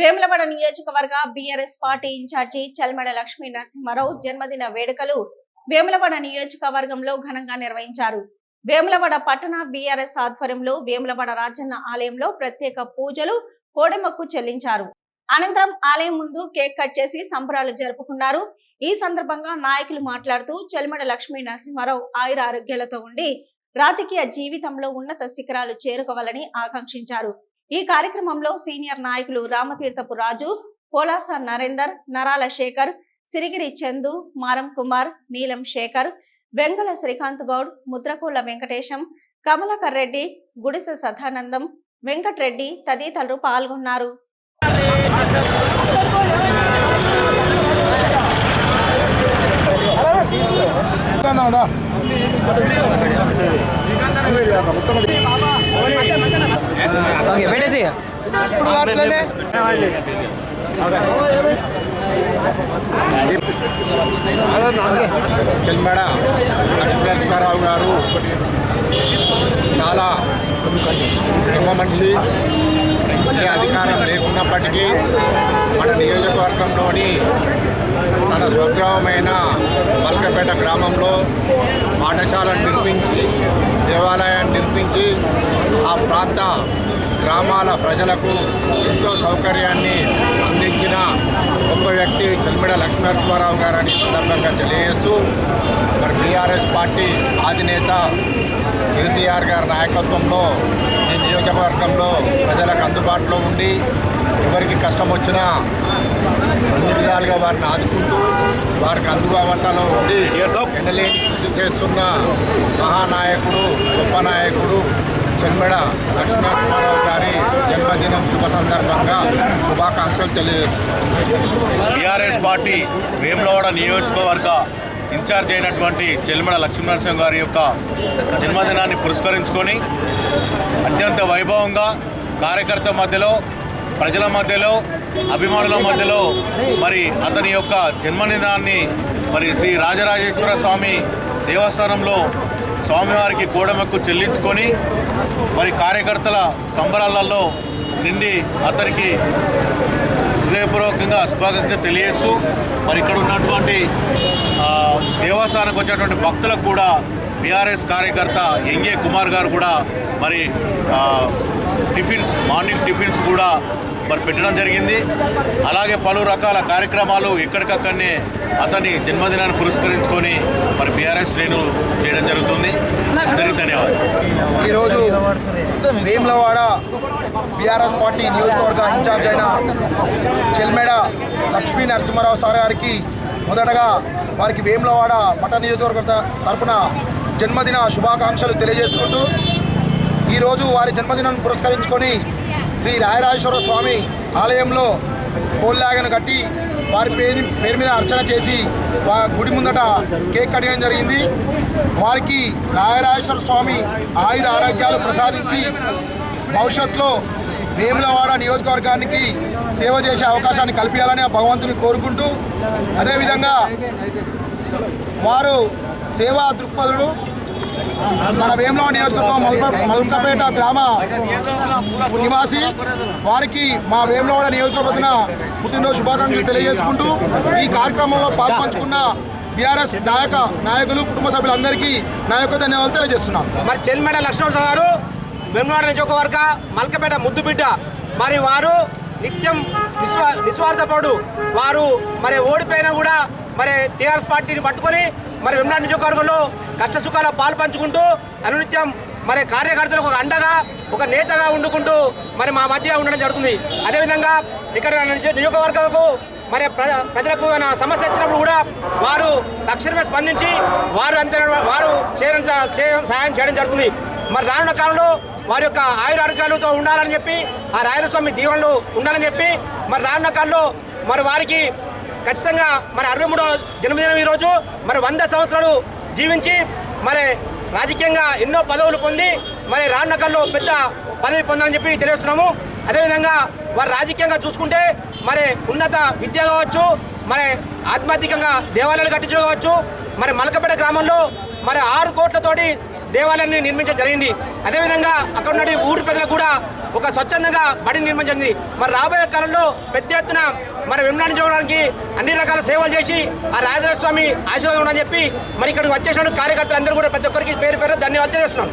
వేములవాడ నియోజకవర్గ BRS party incharge Chalmada Lakshmi Narasimharao జన్మదిన వేడుకలు వేములవాడ నియోజకవర్గంలో ఘనంగా నిర్వహించారు. వేములవాడ పట్టణ బీఆర్ఎస్ ఆధ్వర్యంలో వేములవాడ రాజన్న ఆలయంలో ప్రత్యేక పూజలు కోడెమక్కు చెల్లించారు. అనంతరం ఆలయం ముందు కేక్ కట్ చేసి సంబరాలు జరుపుకున్నారు. ఈ సందర్భంగా నాయకులు మాట్లాడుతూ చెల్మడ లక్ష్మీ నరసింహారావు ఆయుర ఆరోగ్యాలతో ఉండి రాజకీయ జీవితంలో ఉన్నత శిఖరాలు చేరుకోవాలని ఆకాంక్షించారు. ఈ కార్యక్రమంలో సీనియర్ నాయకులు రామతీర్థపు రాజు పోలాస నరేందర్ నరాల శేఖర్ సిరిగిరి చందు మారం కుమార్ నీలం శేఖర్ వెంగళ శ్రీకాంత్ గౌడ్ ముద్రకోళ్ళ వెంకటేశం కమలాకర్ రెడ్డి గుడిసె సదానందం వెంకట్రెడ్డి తదితరులు పాల్గొన్నారు. ఓకే పెట్టేసి అట్లనే లక్ష్మీనరసింహారావు గారు. చాలా శ్రమ మనిషి. ఏ అధికారం లేకున్నప్పటికీ మన నియోజకవర్గంలోని తన స్వగ్రామమైన మల్కపేట గ్రామంలో పాఠశాలను నిర్మించి దేవాలయాన్ని నిర్మించి ఆ ప్రాంత గ్రామాల ప్రజలకు ఎంతో సౌకర్యాన్ని అందించిన గొప్ప వ్యక్తి చెల్మిడ లక్ష్మీనరసింహారావు గారని సందర్భంగా తెలియజేస్తూ మరి బీఆర్ఎస్ పార్టీ అధినేత కేసీఆర్ గారి నాయకత్వంలో ఈ నియోజకవర్గంలో ప్రజలకు అందుబాటులో ఉండి ఎవరికి కష్టం వచ్చినా అన్ని విధాలుగా వారిని ఆదుకుంటూ వారికి అందుబాటులో ఉండి ఎన్నలేని కృషి చేస్తున్న మహానాయకుడు గొప్ప నాయకుడు చెన్మెడ లక్ష్మీనరసింహారావు గారి జన్మదినం శుభ సందర్భంగా శుభాకాంక్షలు తెలియజేస్తున్నాను టీఆర్ఎస్ పార్టీ వేములవాడ నియోజకవర్గ ఇన్ఛార్జ్ అయినటువంటి చెల్మడ లక్ష్మీనరసింహ గారి యొక్క జన్మదినాన్ని పురస్కరించుకొని అత్యంత వైభవంగా కార్యకర్త మధ్యలో ప్రజల మధ్యలో అభిమానుల మధ్యలో మరి అతని యొక్క జన్మదినాన్ని మరి శ్రీ రాజరాజేశ్వర స్వామి దేవస్థానంలో స్వామివారికి కూడమెక్కు చెల్లించుకొని మరి కార్యకర్తల సంబరాలలో నిండి అతనికి హృదయపూర్వకంగా శుభాకాంక్షలు తెలియజేస్తూ మరి ఇక్కడ ఉన్నటువంటి ఆ, దేవస్థానానికి వచ్చేటువంటి భక్తులకు కూడా బీఆర్ఎస్ కార్యకర్త ఎంగే కుమార్ గారు కూడా మరి టిఫిన్స్ మార్నింగ్ టిఫిన్స్ కూడా మరి పెట్టడం జరిగింది. అలాగే పలు రకాల కార్యక్రమాలు ఎక్కడికక్కడనే అతని జన్మదినాన్ని పురస్కరించుకొని మరి బీఆర్ఎస్ శ్రేణులు చేయడం జరుగుతుంది. అందరికీ ధన్యవాదాలు. ఈరోజు వేములవాడ బీఆర్ఎస్ పార్టీ నియోజకవర్గ ఇన్ఛార్జ్ అయిన చెల్మెడ లక్ష్మీ నరసింహారావు సార్ గారికి మొదటగా వారికి వేములవాడ పట్ట నియోజకవర్గ తరపున జన్మదిన శుభాకాంక్షలు తెలియజేసుకుంటూ ఈరోజు వారి జన్మదినాన్ని పురస్కరించుకొని శ్రీ రాయరాజేశ్వర స్వామి ఆలయంలో కోల్లాగను కట్టి వారి పేరు పేరు మీద అర్చన చేసి గుడి ముందట కేక్ కట్టడం జరిగింది. వారికి రాయరాజేశ్వర స్వామి ఆయుర ఆరోగ్యాలు ప్రసాదించి భవిష్యత్తులో వేములవాడ నియోజకవర్గానికి సేవ చేసే అవకాశాన్ని కల్పించాలని ఆ భగవంతుని కోరుకుంటూ అదేవిధంగా వారు సేవా దృక్పథుడు మన వేమలో నియోజకవర్గం మల్క మల్కపేట గ్రామ నివాసి. వారికి మా వేమలవాడ నియోజకవర్గన పుట్టినరోజు శుభాకాంక్షలు తెలియజేసుకుంటూ ఈ కార్యక్రమంలో పాల్పంచుకున్న బీఆర్ఎస్ నాయక నాయకులు కుటుంబ సభ్యులందరికీ నా యొక్క ధన్యవాదాలు తెలియజేస్తున్నాను. మరి చెల్లిమేడ లక్ష్మణరావు గారు వేమలవాడ నియోజకవర్గ మల్కపేట ముద్దుబిడ్డ. మరి వారు నిత్యం నిస్వా నిస్వార్థపడు వారు మరి ఓడిపోయినా కూడా మరి టీఆర్ఎస్ పార్టీని పట్టుకొని మరి వేమలవాడ నియోజకవర్గంలో కష్టసుఖాల పాలు పంచుకుంటూ అనునిత్యం మరి కార్యకర్తలకు ఒక అండగా ఒక నేతగా ఉండుకుంటూ మరి మా మధ్య ఉండడం జరుగుతుంది. అదేవిధంగా ఇక్కడ నియోజకవర్గాలకు మరి ప్రజలకు సమస్య వచ్చినప్పుడు కూడా వారు తక్షణమే స్పందించి వారు అంత వారు చేయడం చేయడం సహాయం చేయడం జరుగుతుంది. మరి రానున్న కాలంలో వారి యొక్క ఆయురారోగ్యాలతో ఉండాలని చెప్పి ఆ రాయలస్వామి దీవెనలు ఉండాలని చెప్పి మరి రానున్న కాలంలో మరి వారికి ఖచ్చితంగా మరి అరవై మూడో జన్మదినం ఈరోజు మరి వంద సంవత్సరాలు జీవించి మరి రాజకీయంగా ఎన్నో పదవులు పొంది మరి రానున్న పెద్ద పదవి పొందాలని చెప్పి తెలియస్తున్నాము అదేవిధంగా వారు రాజకీయంగా చూసుకుంటే మరి ఉన్నత విద్య కావచ్చు మరి ఆధ్యాత్మికంగా దేవాలయాలు కట్టించుకోవచ్చు మరి మలకపేట గ్రామంలో మరి ఆరు కోట్లతోటి దేవాలయాన్ని నిర్మించడం జరిగింది. అదేవిధంగా అక్కడ ఉన్న ఊరి ప్రజలకు కూడా ఒక స్వచ్ఛందంగా బడి నిర్మించింది మరి రాబోయే కాలంలో పెద్ద ఎత్తున మరి విమలాన్ని చూడడానికి అన్ని రకాల సేవలు చేసి ఆ రాజరాజ స్వామి ఆశీర్వాదం ఉండని చెప్పి మరి ఇక్కడికి వచ్చేసిన కార్యకర్తలు అందరూ కూడా ప్రతి ఒక్కరికి పేరు పేరు ధన్యవాదాలు తెలియజేస్తున్నాం.